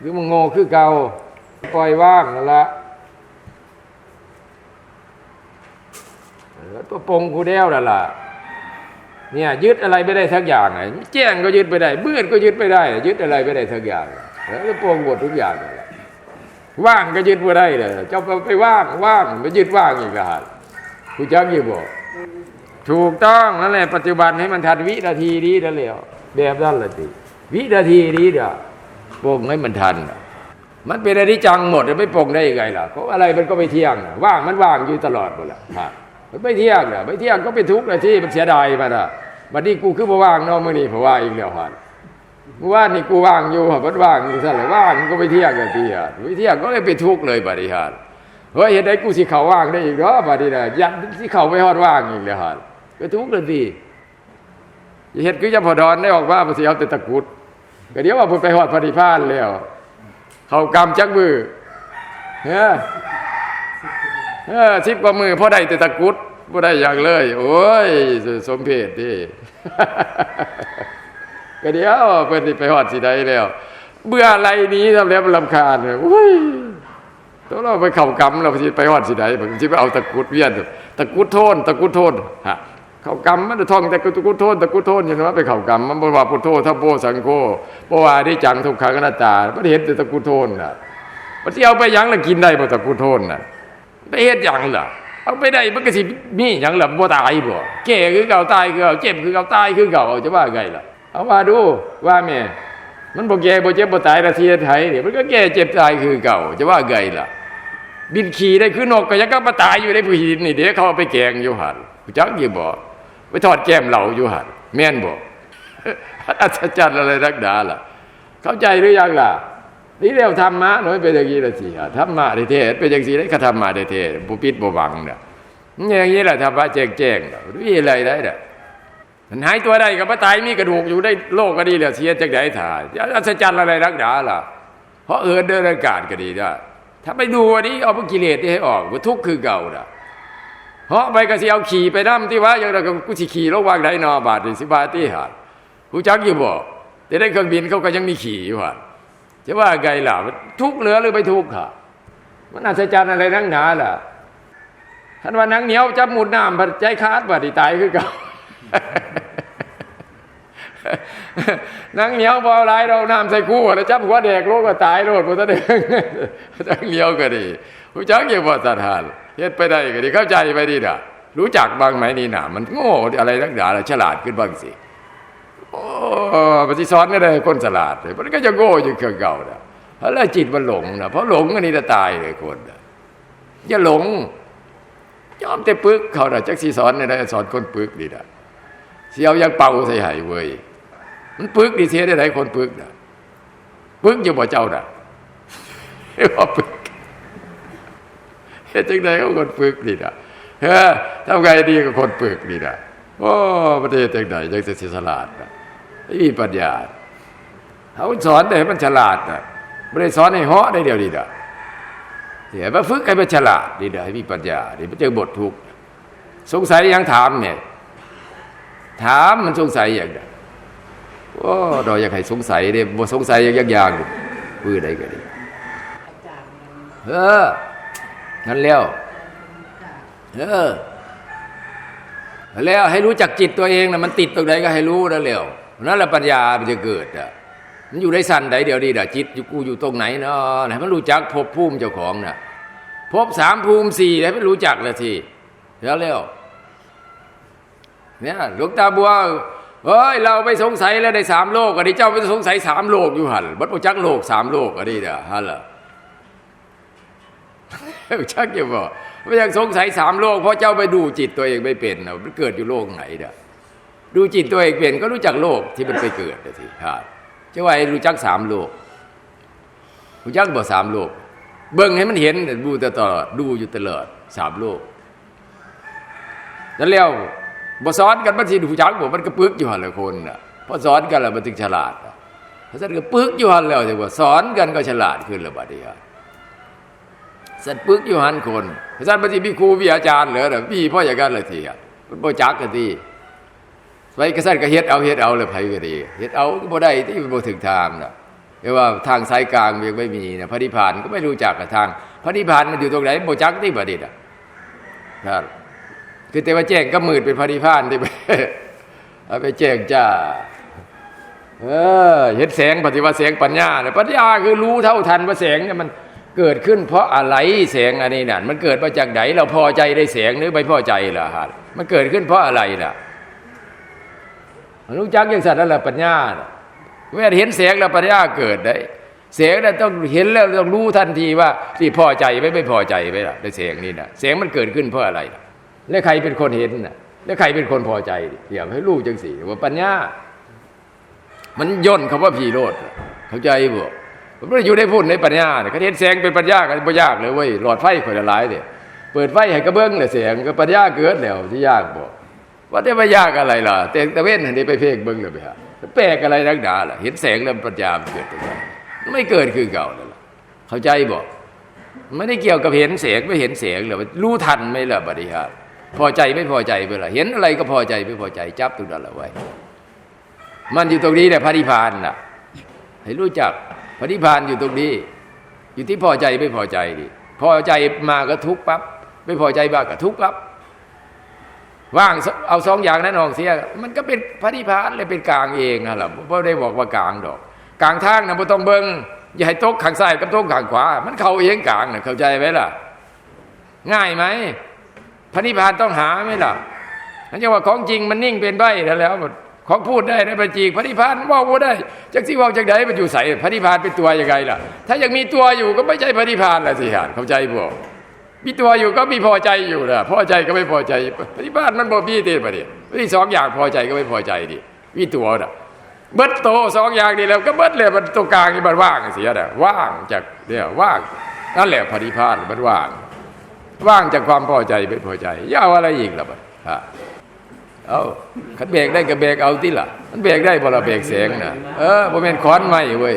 หรือมึงโง่คือเก่าปล่อยว่างนั่นละแล้วตัวปงกูเดียวนั่นล่ะเนี่ยยึดอะไรไม่ได้สักอย่างไงแจ้งก็ยึดไม่ได้มืดก็ยึดไม่ได้ ยึดอะไรไม่ได้สักอย่างแล้วตัวปงหมดทุกอย่างนั่นแหละว่างก็ยึดไม่ได้เลยเจ้าไปว่างว่างไปยึดว่างอีกแล้วกูจักยี่บอกถูกต้องนั่นแหละปัจจุบันให้มันทันวินาทีนี้นั่นแหละแบบนั้นแหละสิวินาทีนี้เดี๋ยว ปรงให้มันทัน มันเป็นอนิจจังหมดไม่ปรงได้ยังไงล่ะเพราะอะไรมันก็ไม่เที่ยงว่างมันว่างอยู่ตลอดหมดแหละมันไม่เที่ยงน่ะไม่เที่ยงก็เป็นทุกข์นะที่มันเสียดายมันอะวันนี้กูคือบ่ว่างเนาะมื้อนี้เพราะว่าอีกแล้วฮะเมื่านี่กูว่างอยู่ฮะมันว่างอยู่ซะเลยว่างมันก็ไม่เที่ยงกันทีอะไม่เที่ยงก็เลยเป็นทุกข์เลยบัดนี้ฮะเฮ้ยเห็นได้กูสิเขาว่างได้อีกเนาะบัดนี้นะยันสิเขาไปฮอดว่างอีกแล้วฮะก็ทุกข์เลยสิอย่เห็ดคือจะพอดอนได้ออกว่าภาษีเอาแต่ตะกุด ก็เดี๋ยวว่าเพิ่นไปหอดพระนิพพานแล้วเขากำจักมือเฮ้อเออสิบกว่ามือพ่อได้แต่ตะกุดพอได้อย่างเลย โอ้ย สมเพศดิก็เดี๋ยวเพิ่นไปหอดสิได้แล้วเบื่ออะไรนี้ทำแล้วมันลำคาญเลยโอ้ยต้องเราไปเข่ากำเราไปหอดสิไดผมจะไปเอาตะกุดเวียนตะกุดโทนตะกุดโทนฮะ เข่ากำมันจะท่องแต่ตะกรุดโทนตะกรุดโทนอย่างนั้นไปเข่ากำมันบอกว่าพุทโธทัพโพสังโฆเพราะว่าได้จังทุกขังอนัตตาไม่เห็นแต่ตะกุโทนน่ะมันที่เอาไปยังแล้วกินได้บ่ตะกุโทนน่ะไปเฮ็ดยังล่ะเอาไปได้มันก็สิมีหยังล่ะบ่ตายบ่แก่คือเก่าตายคือเก่าเจ็บคือเก่าตายคือเก่าจะว่าไงล่ะเอามาดูว่าแม่มันบ่แก่บ่เจ็บบ่ตายละทีไทยเนี่ยมันก็แก่เจ็บตายคือเก่า จะว่าไงล่ะ บินขี่ได้คือนกก็ยังก็มาตายอยู่ในผู้หินนี่เดี๋ยวเขาเอาไปแกงอยู่หันจักอยู่บ่ ไปทอดแก้มเหล่าอยู่หันแม่นบ่อัศจรรย์อะไรนักดาล่ะ เข้าใจหรือยังล่ะ นี่เรียกธรรมะหน่อยเป็นอย่างนี้ละสิธรรมะเทศเป็นอย่างนี้ได้ก็ธรรมะเทศบุปิดบุบังเนี่ยอย่างนี้แหละธรรมะแจ้งแจ้งน่อะไรได้เนี่ยมันหายตัวได้กับพระตายมีกระดูกอยู่ได้โลกก็ดีแล้วเสียจากไหนถ่ายอัศจรรย์อะไรนักดาล่ะ เพราะเอินเดินอากาศก็ดีได้ถ้าไปดูอันนี้เอาพวกกิเลสที่ให้ออกว่าทุกข์คือเก่าน่ะ เพราะไปก็สิเอาขี่ไปน้ำที่ว่าอย่างเรากูสิขี่ระหว่างไหนนอบาทสิบาทที่หาดกูจักอยู่บ่แต่ได้เครื่องบินเขาก็ยังมีขี่อยู่หาดจะว่าไงล่ะทุกเหลือหรือไม่ทุกข์ค่ะ มันอัศจรรย์อะไรนักหนาล่ะท่านว่านังเหนียวจับหมุดน้ำผัดใจขาดบาดตายคือเก่านังเหนียวพอหลายเราน้ำใส่คู่แล้วจับหัวแดกโลกก็ตายโลดพุทธเดงนังเหนียวก็ดีรู้จักอยู่บ่สัทธาน เฮ็ดไปได้ก็ดีเข้าใจไปดีน่ะรู้จักบ้างไหมนี่น่ะมันโง่อะไรนักหนาล่ะฉลาดขึ้นบ้างสิโอ้ปฏิสอนก็ได้คนฉลาดเลยมันก็จะโง่อยู่เครื่องเก่านะแล้วจิตมันหลงนะเพราะหลงอันนี้จะตายเลยคนนะอย่าหลงยอมแต่ปึกเขาน่ะจักสิสอนได้สอนคนปึกดีนะเสียวยังเป่าใส่ไหเว้ยมันปึกดีเสียได้ไหนคนปึกนะปึกอยู่บ่เจ้านะว่าปึก เฮ็ดจังไดก็คนปึกนี่น่ะเฮ้อทำไงดีกับคนปึกนี่น่ะโอ้ประเทศจังไดจังสิฉลาดน่ะไม่มีปัญญาเขาสอนแต่ให้มันฉลาดน่ะไม่ได้สอนให้เหาะได้เดียวดีน่ะเดี๋ยวมาฝึกให้มันฉลาดดีเดี๋ยวให้มีปัญญาดีมันเจอบททุกข์สงสัยยังถามเนี่ยถามมันสงสัยอย่างเดียวโอ้เราอยากให้สงสัยเด้บ่สงสัยอย่างอย่างปื้อใดก็ดีเออ นั่นแล้วเออแล้วให้รู้จักจิตตัวเองนะมันติดตรงไหนก็ให้รู้นั่นแล้วนั่นแหละปัญญามันจะเกิดอะมันอยู่ในสั้นใดเดียวดีด่ะจิตอยู่กูอยู่ตรงไหนเนาะให้มันรู้จักภพภูมิเจ้าของน่ะภพสามภูมิสี่ให้มันรู้จักละทีแล้วแล้วเนี่ยหลวงตาบัวเฮ้ยเราไม่สงสัยแล้วในสามโลกอันนี้เจ้าไม่สงสัยสามโลกอยู่หันบัดบ่จักโลกสามโลกอันนี้เด้อฮัลโหล ชักอยู่บ่ไม่ยังสงสัยสามโลก เพราะเจ้าไปดูจิตตัวเองไม่เป็นน่ะมันเกิดอยู่โลกไหนเด้อดูจิตตัวเองเป็นก็รู้จักโลกที่มันไปเกิดน่ะสิฮะจะว่าให้รู้จักสามโลกรู้จักบ่สามโลก เบิ่งให้มันเห็นดูตลอดดูอยู่ตลอดสามโลกนั่นแล้วบ่สอนกันมันสิดูจักบ่มันก็ปึกอยู่หั่นละคนน่ะพอสอนกันแล้วมันถึงฉลาดเพราะฉะนั้นก็ปึกอยู่หั่นแล้วจังว่าสอนกันก็ฉลาดขึ้นแล้วบัดนี้ฮะ สันปึกอยู่หันคนเพราะฉะนั้นมันสิมีครูมีอาจารย์เหรอน่ะมีพ่ออย่างนั้นเลยทีอะมันบ่จักกันทีไปกระสันก็เฮ็ดเอาเฮ็ดเอาเลยไผก็ดีเฮ็ดเอาก็บ่ได้ที่บ่ถึงทางน่ะเรียกว่าทางสายกลางยังไม่มีนะพระนิพพานก็ไม่รู้จักกับทาง พระนิพพานมันอยู่ตรงไหนโบจักที่ประดิษฐ์อะครับคือแต่ว่าแจ้งก็มืดเป็นพระนิพพานที่ไปเอาไปแจ้งจ้าเออเห็นแสงปฏิวัติแสงปัญญาเนี่ยปัญญาคือรู้เท่าทันว่าแสงเนี่ยมัน เกิดขึ้นเพราะอะไรแสงอันนี้น่ะมันเกิดมาจากไหนเราพอใจได้แสงหรือไม่พอใจล่ะฮะมันเกิดขึ้นเพราะอะไรล่ะรู้จักย่างสัตว์นั่นแหละปัญญาเมื่อเห็นแสงแล้วปัญญาเกิดได้แสงนั้นต้องเห็นแล้วต้องรู้ทันทีว่าที่พอใจไม่ไม่พอใจไหมล่ะในแสงนี้น่ะแสงมันเกิดขึ้นเพราะอะไรล่ะแล้วใครเป็นคนเห็นน่ะแล้วใครเป็นคนพอใจอย่าให้รู้จังสิว่าปัญญา มันย่นคำว่าพีโรดเข้าใจบ่ ผมไม่ได้อยู่ในพูดในปัญญาเนี่ยเขาเห็นแสงเป็นปัญญากันบ่ยากเลยเว้ยหลอดไฟคนละหลายเนี่ยเปิดไฟให้กระเบื้องเลยแสงก็ปัญญาเกิดแล้วที่ยากบ่ว่าแต่ว่ยากอะไรล่ะ แต่ตะเว้นหันนี้ไปเพ่งเบิ้งเลยไปฮะแปลกอะไรนักหนาล่ะ เห็นแสงแล้วปัญญาเกิดตรงไหนไม่เกิดคือเก่าเลยเข้าใจบ่ไม่ได้เกี่ยวกับเห็นแสงไม่เห็นแสงเลยรู้ทันไหมล่ะปฏิหารพอใจไม่พอใจไปล่ะเห็นอะไรก็พอใจไม่พอใจจับตรงนั้นละไว้ มันอยู่ตรงนี้แหละพระนิพพานน่ะ ให้รู้จัก พระนิพพานอยู่ตรงนี้ อยู่ที่พอใจไม่พอใจดิพอใจมาก็ทุกปั๊บไม่พอใจบ้างก็ทุกปั๊บว่างเอาสองอย่างนั้นออกเสีย มันก็เป็นพระนิพพานเลยเป็นกลางเองนะล่ะไม่ได้บอกว่ากลางดอก กลางทางนะไม่ต้องเบิ้งอย่าให้ตกข้างซ้ายกับตกข้างขวา มันเข้าเองกลางนะเข้าใจไหมล่ะ ง่ายไหมพระนิพพานต้องหาไหมล่ะนั่นจะว่าของจริงมันนิ่งเป็นใบแล้วแล้ว ของพูดได้ในปัจจีกพระนิพพานว่าว่าได้จากที่ว่าจากไหนมันอยู่ใส่พระนิพพานเป็นตัวยังไงล่ะ ถ้ายังมีตัวอยู่ก็ไม่ใช่พระนิพพานละสิฮะเข้าใจบ่มีตัวอยู่ก็มีพอใจอยู่นะพอใจก็ไม่พอใจพระนิพพานมันบ่มีเตประเดี๋ยวที่สองอย่างพอใจก็ไม่พอใจดิมีตัวน่ะเบิดโตสองอย่างนี้แล้วก็เบิดเลยมันตรงกลางนี่มันว่างเสียน่ะว่างจากเนี่ยว่างนั่นแหละพระนิพพานมันว่าง ว่างจากความพอใจไม่พอใจอย่าเอาอะไรอีกล่ะบัดฮะ เอาขันเบรกได้ก็เบรกเอาที่ล่ะ มันเบรกได้พอเราเบรกแสงนะเออบ่แม่นค้อนไม้เว้ย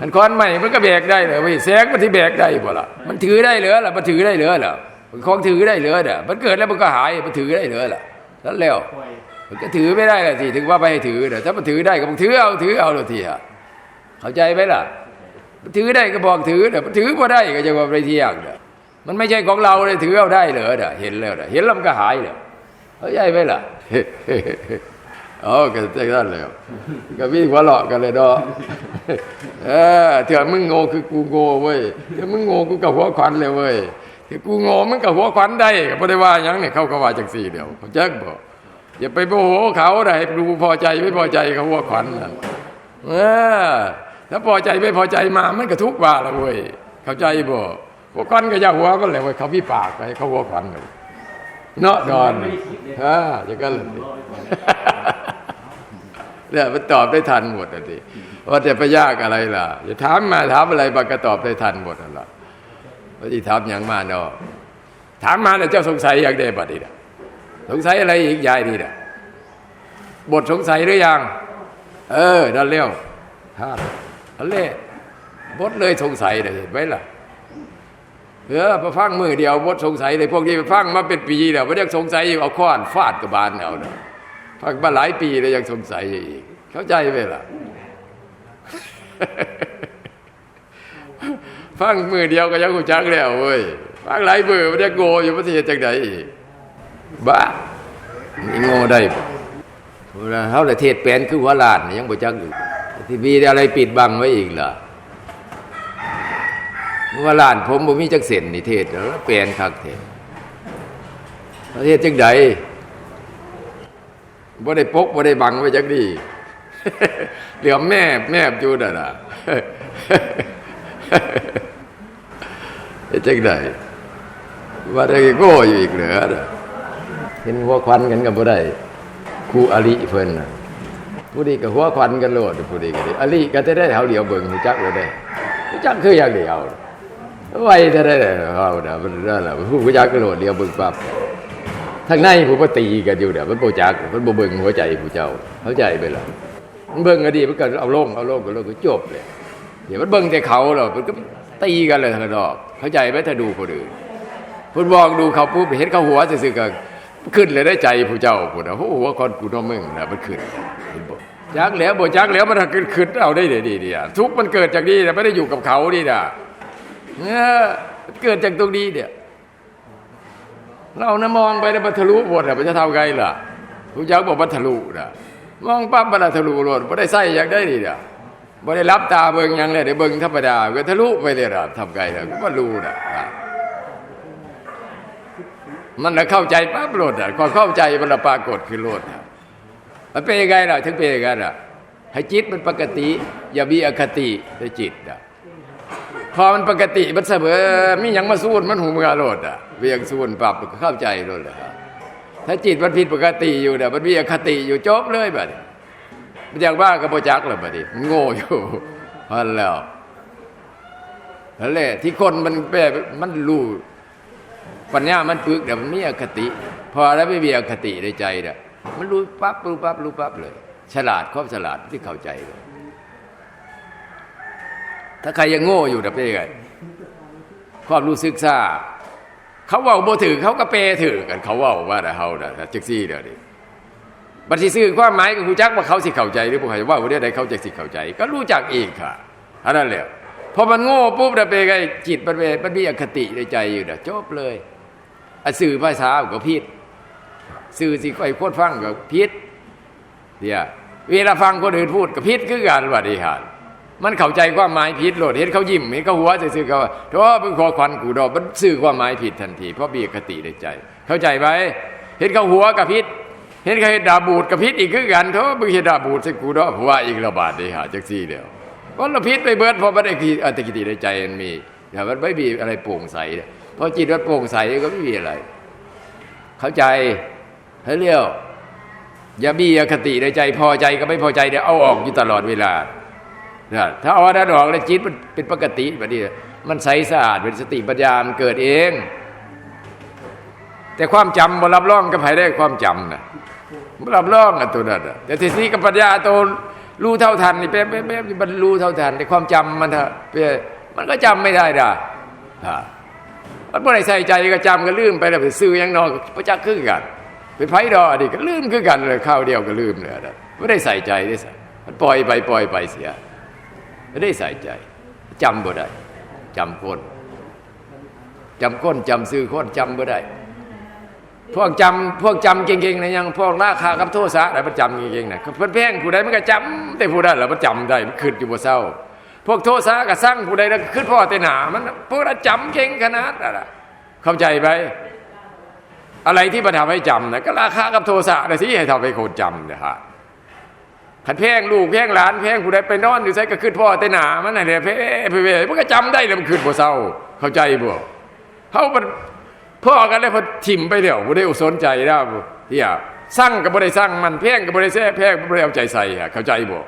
มันค้อนไม้มันก็เบรกได้เลยเว้ยแสงมันที่เบรกได้บ่ล่ะมันถือได้เหลือล่ะมันถือได้เหลือล่ะมันของถือได้เหลือน่ะมันเกิดแล้วมันก็หายมันถือได้เหลือล่ะนั่นแล้วมันก็ถือไม่ได้ละสิถึงว่าไปให้ถือน่ะถ้ามันถือได้ก็บอกถือเอาถือเอาเลยทีอะเข้าใจไหมล่ะมันถือได้ก็บอกถือน่ะมันถือบ่ได้ก็จะว่าไปเที่ยงน่ะมันไม่ใช่ของเราเลยถือเอาได้เหรอน่ะเห็นแล้วน่ะเห็นแล้วมันก็หายเลย เข้าใจไหมล่ะอ๋อก็จะนั่นเลยก็วิ่งหัวเราะกันเลยเนาะเออเถื่อมึงโง่คือกูโง่เว้ยเถื่อมึงโง่กูกับหัวขวัญเลยเว้ยเถื่อกูโง่มึงกับหัวขวัญได้ก็ไม่ได้ว่ายังเนี่ยเขาก็ว่าจังสี่เดียวเขาแจ้งบอกอย่าไปโมโหเขาได้ดูพอใจไม่พอใจเขาหัวขวัญนะเออถ้าพอใจไม่พอใจมามันก็ทุกข์ว่าละเว้ยเข้าใจบ่หัวขวัญก็อย่าหัวมันเลยเว้ยเขาพี่ปากไปเขาหัวขวัญเลย เนาะดอนฮะอย่างนั้นเลยเนี่ยมันตอบได้ทันหมดอะสิว่าจะไปยากอะไรล่ะจะถามมาถามอะไรมันก็ตอบได้ทันหมดนั่นล่ะว่าที่ถามอย่างมาเนาะถามมาเนี่ยเจ้าสงสัยอย่างใดบัดนี้น่ะสงสัยอะไรอีกยายนี่น่ะบทสงสัยหรือยัง เออนั่นเร็วฮะนั่นเลบทเลยสงสัยเลยเห็นไหมล่ะ เออไปฟังมือเดียวบดสงสัยเลยพวกนี้ไปฟังมาเป็นปีแล้วไม่ได้สงสัยอยู่เอาค้อนฟาดกบบานเอาเนาะฟังมาหลายปีแล้วยังสงสัยอยู่อีกเข้าใจไหมล่ะฟังมือเดียวก็ยังหูจักแล้วเว้ยฟังหลายมือไม่ได้โง่อยู่ประเทศจังใดอีกบ้านี่โง่ได้ปะเวลาเขาเลยเทศแปลนคือหัวลานยังบ่จักอยู่ที่มีอะไรปิดบังไว้อีกล่ะ ว่าล้านผมบ่มีจักเส้นนิเทศแล้วเปลี่ยนคักเทศประเทศจังใดบ่ได้ปกบ่ได้บังไว้จักดีเหลือแม่แม่อยู่นั่นน่ะเฮ็ดจังใดว่าได้โง่อยู่อีกเหลือเห็นหัวควันกันก็บ่ได้ครูอริเพิ่นน่ะผู้นี้ก็หัวควันกันโลดผู้นี้ก็ดีอริก็จะได้เฮาเดียวเบิ่งรู้จักเลยได้รู้จักคืออย่างเดียว ไว้จะได้เอาเดี๋ยวมันนั่นแหละผู้ผู้จักกระโดดเดียวบึงปั๊บทางในผู้ปตีกันอยู่เดี๋ยวมันโบจักมันโบเบิ่งหัวใจผู้เจ้าเข้าใจไปละมันเบิ่งก็ดีมันก็เอาลงเอาลงก็ลงก็จบเลยเดี๋ยวมันเบิ่งแต่เขาหรอกมันก็ตีกันเลยทางนอก เข้าใจไหมถ้าดูคนอื่นคุณมองดูเขาปุ๊บเห็นเขาหัวซื่อๆก็ขึ้นเลยได้ใจผู้เจ้าผู้นะโอ้โหว่าคนกูน้องมึงนะมันขึ้นเห็นบ่จักแล้วบ่จักแล้วมันขึ้นขึ้นเอาได้เดี๋ยวดีเดียทุกมันเกิดจากนี่นะไม่ได้อยู่กับเขานี่นะ เนี่ยเกิดจากตรงนี้เนี่ยเรานะมองไปแล้วมันทลุหมดอะมันจะทำไงล่ะผู้ยักษ์บอกมันทลุนะมองปั๊บมันทลุหมดไม่ได้ใส่อยากได้ดีเนี่ยไม่ได้รับตาเบิ่งยังเลยได้เบิ่งธรรมดาก็ทะลุไปเลยนะทำไงล่ะก็มันรู้นะมันน่ะเข้าใจปั๊บโลดอะความเข้าใจมันละปรากฏคือโลดอะมันเป็นยังไงล่ะถึงเป็นยังไงล่ะให้จิตมันปกติ อย่ามีอคติในจิตอะ พอมันปกติมันเสมอมียังมาสู้มันหูมือโลดอะเวียงสู้ปรับเข้าใจโลดเลยครับถ้าจิตมันผิดปกติอยู่เนี่ยมันมีอคติอยู่จบเลยบัดมันอย่างว่ากับโปจักเลยบัดนี้มันโง่อยู่พันแล้วนั่นแหละที่คนมันแปรมันรู้ปัญญามันปึกเดี๋ยวมันมีอคติ พอแล้วไม่มีอคติในใจเนี่ยมันรู้ปั๊บรู้ปั๊บรู้ปั๊บเลย ฉลาดครอบฉลาดที่เข้าใจเลย ถ้าใครยังโง่อยู่นะเป็นยังไงความรู้สึกซาเขาเว่าบ่ถือเขาก็เปถือกันเขาเว่าว่าแต่เฮาน่ะจักซี่เด้อดิบัดสิซื้อความหมายก็รู้จักว่าเขาสิเข้าใจหรือบ่เข้าใจว่าบ่ได้ใดเขาจะสิเข้าใจ ก็รู้จักเองค่ะอันนั้นแหละพอมันโง่ปุ๊บน่ะเป็นไงจิตมันเป็นมันมีอคติในใจอยู่น่ะจบเลยอสื่อภาษาก็ผิดสื่อสิค่อยโคตรฟังก็ผิดเนี่ยเวลาฟังคนอื่นพูดก็ผิดคือกันว่าดีหา มันเข้าใจความหมายผิดโหลดเห็นเขายิ้มเห็นเขาหัวซื่อๆเขาว่าโธ่เป็นคอควันกูดอกมันสื่อความหมายผิดทันที เพราะมีอคติในใจ เข้าใจไหมเห็นเขาหัวกับพิษเห็นเขาเห็นดาบูดกับพิษอีกคือกันโธ่มึงเห็นดาบูดใส่กูดอกหัวอีกระบาดได้หาจักซี่เดียวเพราะเราพิษไปเบิดเพราะมันไอ้ที่อคติในใจมันมีแต่มันไม่มีอะไรโปร่งใสเพราะจิตมันโปร่งใสก็ไม่มีอะไร เข้าใจให้เรียวอย่ามีอคติในใจพอใจก็ไม่พอใจเดี๋ยวเอาออกอยู่ตลอดเวลา ถ้าเอาอันนั้นออกแล้วจิตมันเป็นปกติแบบนี้มันใสสะอาดเป็นสติปัญญามันเกิดเอง แต่ความจำมันรับรองกับใครได้ความจำนะมันรับรองอะตัวนั้นแต่ทีนี้กับปัญญาตัวรู้เท่าทันนี่เป๊ะเป๊ะเป๊ะมันรู้เท่าทันแต่ความจำมันเถอะเป๊ะมันก็จำไม่ได้ด่ามันบ่ได้ใส่ใจก็จำก็ลืมไปแล้วไปซื้อยังนอกประจักษ์คือกันไปไพ่ดอดีก็ลืมคือกันเลยข้าวเดียวก็ลืมเลยนะไม่ได้ใส่ใจได้สัมันปล่อยไปปล่อยไปเสีย ไม่ได้ใส่ใจจำบ่ได้จำคนจำคนจำซื้อคนจำบ่ได้ พวกจำพวกจำเก่งๆนะยังพวกราคากับโทษะอะไรมันจำเก่งๆนะเพิ่นแพงผู้ใดมันก็จำแต่ผู้นั้นแหละมันจำได้มันขึ้นอยู่บ่เศร้า พวกโทษะก็สร้างผู้ใดแล้วขึ้นพ่อแต่หนามันพวกนั้นจำเก่งขนาดนั้นน่ะเข้าใจไหมอะไรที่มันทำให้จำนะก็ราคากับโทสะนะที่ให้ทำให้คนจำเนี่ยฮะ ขันแพงลูกแพงหลานแพงผู้ใดไปนอนอยู่ใส่ก็ขึ้นพ่อแต่หนามันน่ะเนี่ยเพ่เพ่เพ่มันก็จำได้เลยมันขึ้นบ่เศร้าเข้าใจบ่เขามันพ่อกันแล้วพอถิ่มไปเดี๋ยวบ่ได้สนใจแล้วเฮียสร้างก็บ่ได้สร้างมันแพงก็บ่ได้แซ่แพงบ่ได้เอาใจใส่เข้าใจบ่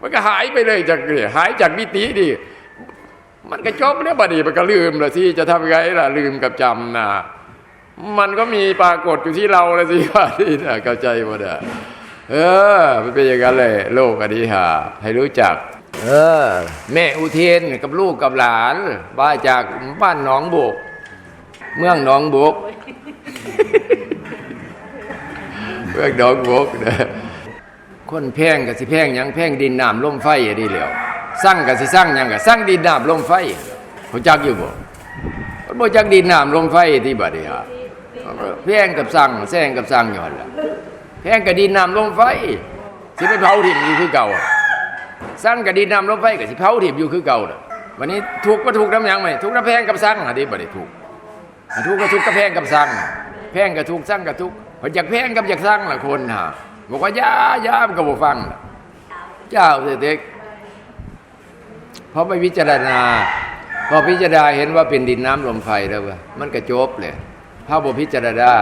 มันก็หายไปเลยจากเนี่ยหายจากมิติดิมันก็จบแล้วบัดนี้มันก็ลืมละสิจะทำไงล่ะลืมกับจำนะมันก็มีปรากฏอยู่ที่เราละสิว่าที่น่ะเข้าใจบ่ได้ เออมันเป็นอย่างนั้นเลยโลกอันนี้ฮะให้รู้จัก เออ แม่อุเทนกับลูกกับหลานมาจากบ้านหนองบก เมืองหนองบกเมืองหนองบกเด้อคนแพงกับสิแพงยังแพงดินน้ำลมไฟอะดีเหลียวสร้างกับสิสร้างยังกับสร้างดินน้ำลมไฟเขาจักอยู่บ่มันบ่จักดินน้ำลมไฟที่บัดนี้ฮะแพงกับสร้างแซงกับสร้างยู่หั่นละ แพงกับดินน้ำลมไฟสิไปเผาถิ่มอยู่คือเก่าสร้างกับดินน้ำลมไฟกับสิเผาถิ่มอยู่คือเก่าน่ะวันนี้ถูกก็ถูกน้ำยังไหมถูกน้ำแพงกับสร้างอะดิบ่ได้ถูกถูกก็ถูกกับแพงกับสร้างแพงกับถูกสร้างกับถูกพออยากแพงกับอยากสร้างละคนฮะบอกว่าย่าย่ามก็บ่ฟังเจ้าเด็กเพราะไม่พิจารณาพอพิจารณาเห็นว่าเป็นดินน้ำลมไฟแล้วมันก็จบเลยถ้าบ่พิจารณา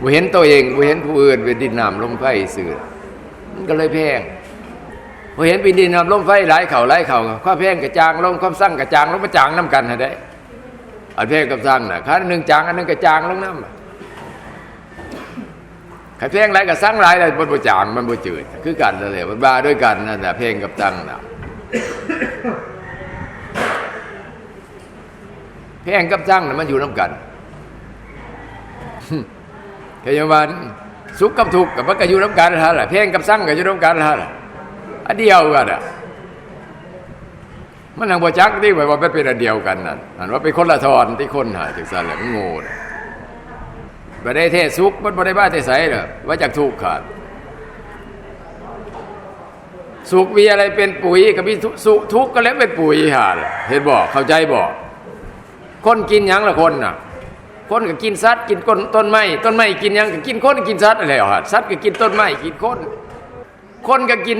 กูเห็นตัวเองกูเห็นผู้อื่นเป็นดินน้ำลมไฟสื่อมันก็เลยแพงกูเห็นเป็นดินน้ำลมไฟหลายเข่าหลายเข่าควาแพงกระจางลงความสั่งกระจางลงมาจางน้ำกันฮะได้อันแพงกับสั่งน่ะคันหนึ่งจางอันหนึงกระจางลงน้ำขันแพงหลายกับสั่งหลายเลยมันบ่จางมันบ่จืด คือกันนั่นแหละมันบาด้วยกันนั่นแหละแพงกับสั่งน่ะแพงกับสั่งน่ะมันอยู่น้ำกัน ขยวันสุขกับทุกข์กับมันก็อยู่น้ำกันท่าแหละเพลงกับสั่งก็อยู่น้ำกันท่าแหละอันเดียวกันอะมันทางบ่จักที่ว่ามันเป็นอันเดียวกันนั่นอันว่าเป็นคนละทอนที่คนหาจังซั่นแหละมันโง่บ่ได้เทศสุขมันบ่ได้บ้าแต่ไสเด้อว่าจากทุกข์ขาดสุขมีอะไรเป็นปุ๋ยกับมีทุสุทุกข์ก็แล้วเป็นปุ๋ยหาล่ะเห็นบ่เข้าใจบ่คนกินยังละคนน่ะ คนก็กินสัตว์กินต้นต้นไม้ต้นไม้กินยังก็กินคนกินสัตว์อะไรอะสัตว์ก็กินต้นไม้กินคนคนก็กิน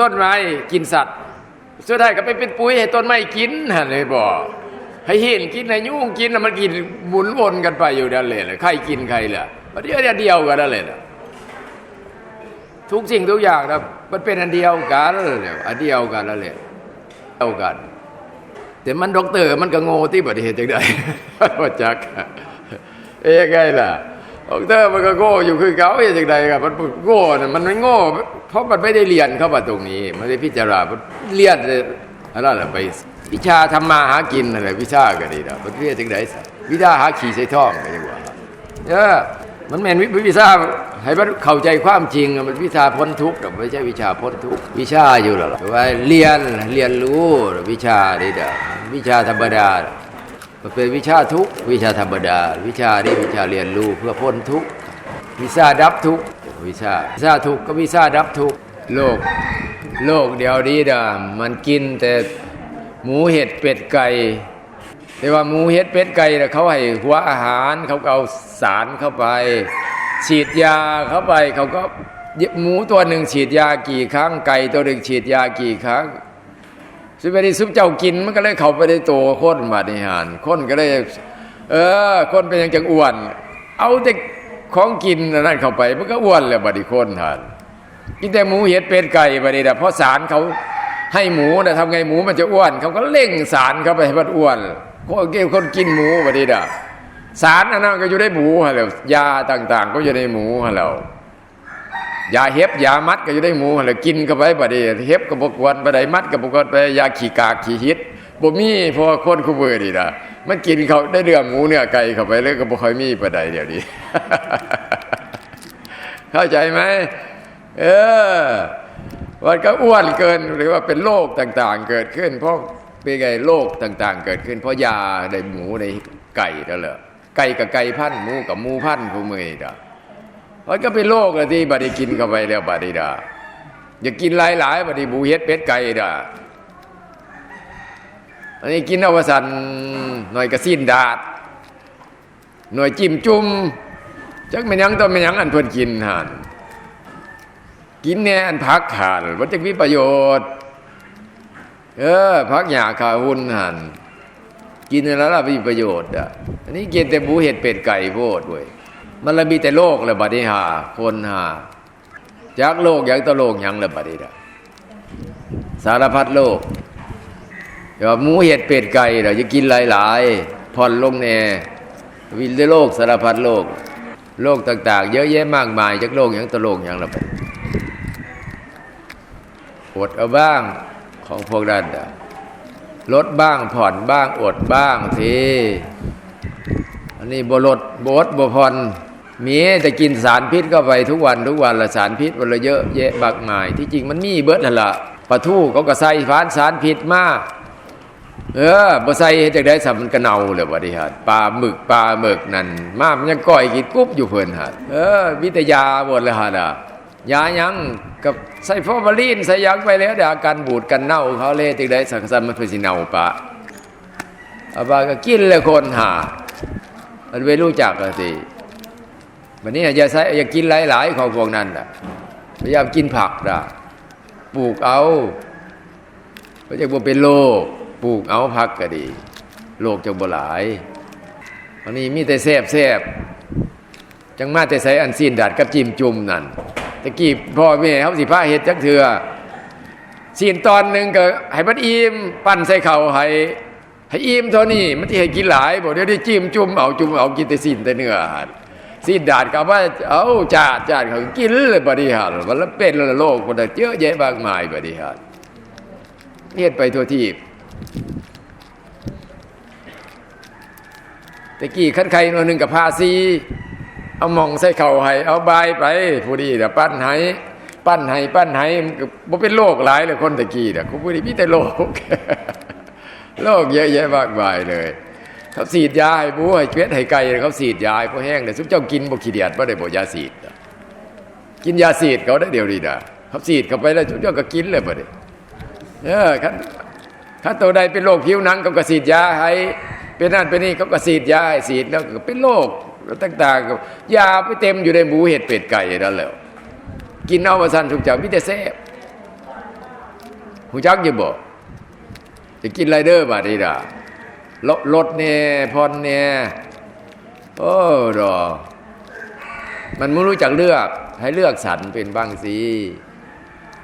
ต้นไม้กินสัตว์สุดท้ายก็ไปเป็นปุ๋ยให้ต้นไม้กินฮะเลยบอกให้เห็นกินให้ยุ่งกินนะมันกินหมุนวนกันไปอยู่นั่นเลยเลยใครกินใครล่ะมันเดียวเดียวกันนั่นเลยทุกสิ่งทุกอย่างนะมันเป็นอันเดียวกันเลยอันเดียวกันนั่นแหละเดียวกัน แต่มันด็อกเตอร์มันก็โง่ที่ประเทศจังไดว่าจักเอ๊ะไงล่ะด็อกเตอร์มันก็โง่อยู่คือเขาเอ๊ะจังไดครับมันโง่น่ะมันไม่โง่เพราะมันไม่ได้เรียนเข้ามาตรงนี้ไม่ได้พิจารณาเรียนอะไรล่ะไปวิชาทำมาหากินอะไรวิชาก็ดีนะมันเรียนจังไดซะวิชาหาขี่ใส่ท่องก็ยังว่าเออมันแม่นวิวิชา ให้มันเข้าใจความจริงมันวิชาพ้นทุกข์น่ไม่ใช่วิชาพ้นทุกข์วิชาอยู่หรอกว่าเรียนเรียนรู้วิชานี่เด้อวิชาธรรมดามันเป็นวิชาทุกวิชาธรรมดา วิชานี้วิชาเรียนรู้เพื่อพ้นทุกวิชาดับทุกวิชาวิชาทุกก็วิชาดับทุกโลกโลกเดียวนี้นะมันกินแต่หมูเห็ดเป็ดไก่แต่ว่าหมูเห็ดเป็ดไก่นะเขาให้หัวอาหารเขาเอาสารเข้าไป ฉีดยาเข้าไปเขาก็หมูตัวหนึ่งฉีดยากี่ครั้งไก่ตัวหนึ่งฉีดยากี่ครั้งสุไปได้ซุปเจ้ากินมันก็เลยเข้าไปในตัวคนบาดนิหารคนก็เลยเออ คนเป็นอย่างจังอ้วน เอาแต่ของกินนั่นเข้าไป มันก็อ้วนเลยบาดนีคนทานกินแต่หมูเห็ดเป็ดไก่บาดนี้นะเพราะสารเขาให้หมูนะทำไงหมูมันจะอ้วน เขาก็เร่งสารเข้าไปให้มันอ้วนคนกินหมูบาดนี้นะ สารอันนั้นก็อยู่ในหมูฮะแล้วยาต่างๆ ก็อยู่ในหมูฮะแล้วยาเห็บยามัดก็จะได้หมูหั่นแหละกินเข้าไปบัดนี้เห็บก็บกวนบัดใดมัดก็บกวนไปยาขี่กากขี่ฮิตบ่มีพอคนคู่มือนี่นะมันกินเขาได้เนื้อหมูเนื้อไก่เข้าไปเลยก็บ่ค่อยมีปานใดเดี๋ยวนี้เข้าใจไหมเออมันก็อ้วนเกินหรือว่าเป็นโรคต่างๆ เกิดขึ้น เพราะเป็นไงโรคต่างๆ เกิดขึ้น เพราะยาในหมูในไก่นั่นแหละ ไก่กับไก่พันหมูกับหมูพันธุ์คู่มือนี่ะมันก็เป็นโรคเลยที่บัดนี้กินเข้าไปแล้วบัดนี้ดาอย่ากินหลายๆบัดนี้บูเฮ็ดเป็ดไก่ดาอันนี้กินอวสันหน่อยกระสิ้นดาดหน่วยจิ้มจุ่มจักแม่นยังต้องแม่นยังอันเพิ่นกินหันกินแน่อันพักหันมันจะมีประโยชน์ เออพักหยาขาหุ่นหัน กินแล้วล่ะมีประโยชน์อะอันนี้กินแต่หมูเห็ดเป็ดไก่โพดเว้ยมันละมีแต่โลกเลยบัดนี้หาคนหาจากโลกอย่างตะโลกยังเลยบัดนี้นะสารพัดโลกเดี๋ยวาหมูเห็ดเป็ดไก่เราจะกินหลายๆผ่อนลงแน่วินได้โลกสารพัดโลก โลกต่าง ๆ เยอะแยะมากมายจากโลกอย่างตะโลกยังละบัดอดเอาบ้างของพวกนั้นน่ะ ลดบ้างผ่อนบ้างอดบ้างทีอันนี้บลดบดบพรมีแต่กินสารพิษเข้าไปทุกวันทุกวันละสารพิษวันละเยอะแยะมากมาย ที่จริงมันมีเบิดนั่นละปลาทูเขาก็ใส่ฟานสารพิษมาก เออบ่ใส่จังได๋สัมันกระเนาเลยบ่ได้ฮะปลาหมึกปลาหมึกนั่นมามันยังก้อยกินกุ๊บอยู่เพิ่นฮะเออวิทยาหมดเลยฮะน่ะ ยาหยังกับใส่ฟอร์มาลีนใส่หยังไปแล้วเดี๋ยวอาการบูดกันเน่าเขาเลยจังได๋สักซันมันเพิ่นสิเน่าปะอาบาก็กินเลยคนหามันไม่รู้จักสิวันนี้อย่าใช้อย่ากินหลายๆของพวกนั้นนะพยายามกินผักนะปลูกเอาเพราะจะบ่เป็นโรคปลูกเอาผักก็ดีโรคจะบ่หลายวันนี้มีแต่แซบแซบจังมาแต่ใส่อันซีนดัดกับจิ้มจุ่มนั่น ตะกี้พ่อแม่เขาสิพาเฮ็ดจักเถื่อซีนตอนหนึ่งก็ให้มันอิ่มปั้นใส่เข่าให้ให้อิ่มเท่านี้มันที่ให้กินหลายบอกเดี๋ยวได้จิ้มจุ่มเอาจุ่มเอากินแต่สิ้นแต่เนื้อสินดาดกับว่าเอาจาดจาดเขากินเลยบริหารวันละเป็นละโลกมันเยอะแยะมากมายบริหารเฮ็ดไปทั่วที่ตะกี้ขั้นใครนวหนึ่งกับพาซี เอามองใส่เข่าให้ เอาบายไปผู้ดีเดี๋ยวปั้นให้ปั้นให้ปั้นให้มันก็บ่เป็นโรคหลายเลยคนตะกี้เน่ะกูบ่ได้มีแต่โรคโรคเยอะแยะมากมายเลยเขาฉีดยาให้บูให้เป็ดให้ไก่เขาฉีดยาให้พวกแห้งเนี่ยซุปเจ้ากินบ่ขี้เดียดบ่ได้บ่ยาฉีดกินยาฉีดเขาได้เดียวนี้นะเขาฉีดเข้าไปแล้วซุปเจ้าก็กินเลยบ่ได้เออคันถ้าตัวใดเป็นโรคผิวหนังเขาก็ฉีดยาให้เป็นนั่นเป็นนี่เขาก็ฉีดยาให้ฉีดแล้วก็เป็นโรค ต่างๆก็ยาไปเต็มอยู่ในหมูเห็ดเป็ดไก่นั่นแหละกินเอาว่าซั่นทุกจ้ามีแต่แซ่หูจักยู่บ่จะกินไรเดอร์บาดนี้ล่ะลดลดเนี่ยพรเนี่ยโอ้ดอมันไม่รู้จักเลือก ให้เลือกสรรเป็นบางสี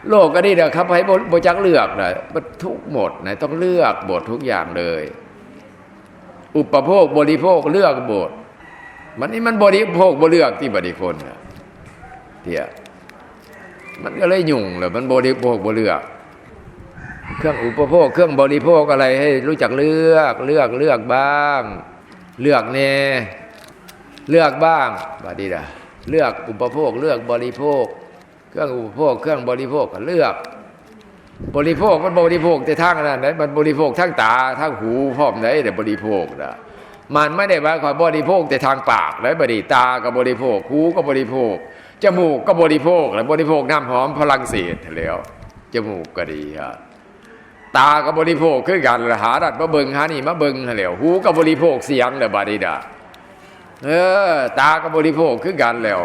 โลกก็นี่นะครับให้บ่บจักเลือกนะมันทุกหมดนะต้องเลือกบททุกอย่างเลย อุปโภคบริโภคเลือกบท มันนี่มันบริโภคบ่เลือกที่บริคนนะเถี่ยมันก็เลยยุ่งเลยมันบริโภคบ่เลือก เครื่องอุปโภค เครื่องบริโภคอะไรให้รู้จักเลือกเลือกเลือกบ้าง เลือกแน่เลือกบ้างบาดีดาเลือกอุปโภค เลือกบริโภค เครื่องอุปโภค เครื่องบริโภคก็เลือก บริโภคมันบริโภคแต่ทางนั้นไหนมันบริโภคทั้งตาทั้งหูพร้อมไหนแต่บริโภคนะ มันไม่ได้หมาความบริโภคแต่ทางปากและบริตาก็บริโภคหูก็บริโภค จมูกก็บริโภคและบริโภคน้ำหอมพลังเศษแล้วจมูกก็ดีครับตากับบริโภคคือกันหาดัดมาเบิงหานี่มาเบิงแล้วหูกับบริโภคเสียงเลยบาดีดาเออ ตากับบริโภคคือกันแล้ว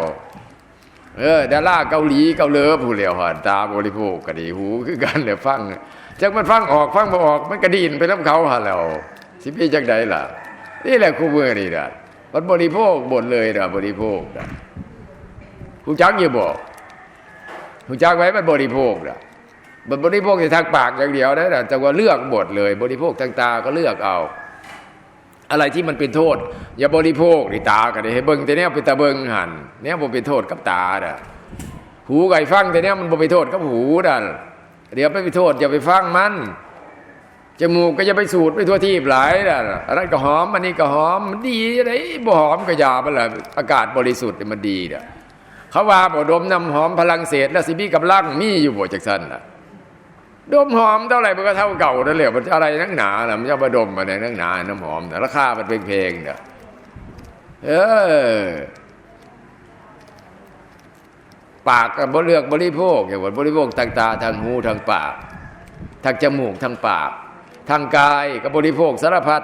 เออดาราเกาหลีเกาเหลอผู้เหลียวหันตาบริโภคก็ดีหูคือกันเลยฟังจักมันฟังออกฟังบ่ออกมันกระดินไปน้ำเขาหันแล้วสิพี่จักใดล่ะ นี่แหละคู่มือนี่นะมันบริโภคหมดเลยนะบริโภคนะหูจักอยู่บ่หูจักไว้มันบริโภคนะมันบริโภคแต่ทางปากอย่างเดียวนะแต่ว่าเลือกหมดเลย บริโภคทางตาก็เลือกเอา อะไรที่มันเป็นโทษ อย่าบริโภคในตาก็ได้ให้เบิ่งแต่เนี้ยเป็นตาเบิ่งหันเนี้ยบ่เป็นโทษกับตาน่ะหูไก่ฟังแต่เนี้ยมันบ่เป็นโทษกับหูนั่นเดี๋ยวไปไปโทษอย่าไปฟังมัน จมูกก็อย่าไปสูดไปทั่วที่หลายนะอันนั้นก็หอมอันนี้ก็หอมมันดีอะไรบ่หอมก็ยามันแหละอากาศบริสุทธิ์มันดีเน่ะเขาว่าบ่ดมน้ำหอมพลังเศษแล้วสิมีกำลังมีอยู่บ่จักซั่นน่ะดมหอมเท่าไหร่มันก็เท่าเก่านั่นแหละมันอะไรนักหนาล่ะมันจะมาดมมาในนักหนาน้ำหอมแต่ราคามันเป็นเพลงๆเนี่ยเออปากกับบเลือกบริโภคอย่างว่าบริโภคทางตาทางหูทางปากทางจมูกทางปาก ทางกายกับบริโภคสารพัด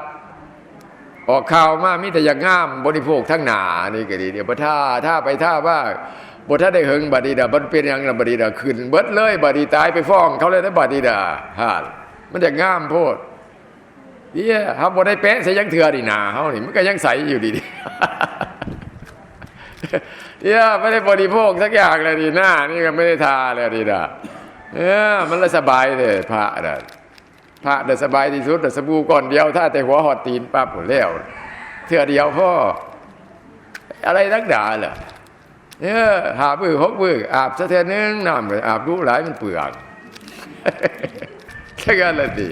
ออกข่าวมามิแต่อย่างงามบริโภคทั้งหนานี่ก็ดีเดี๋ยวพอท่าท่าไปท่าว่าบทท่าได้เฮงบดีดาบันเป็นย่างบดีดาขึ้นเบิดเลยบดีตายไปฟ้อง เขาเลยนะบดีดาฮะมันจะงามโพดเดี๋ยวเขาบได้เป๊ะใส่ยังเถื่อดีหนาเขานี่มันก็ยังใสอยู่ดีดีเดี๋ยไม่ได้บริโภคสักอย่างเลยดีหน้านี่ก็ไม่ได้ทาเลยดีดาเออมันลยสบายเลยพระน่ะ พระเดินสบายที่สุดแต่สบู่ก่อนเดียว ถ้าแต่หัวหอดตีนปั๊บหมดแล้วเทื่อเดียวพ่ออะไรนักด่าเหรอเออหามือหกมืออาบสะเทือนนึงน้ำอาบรู้หลายมันเปลือกแค่นั้นแหละดิ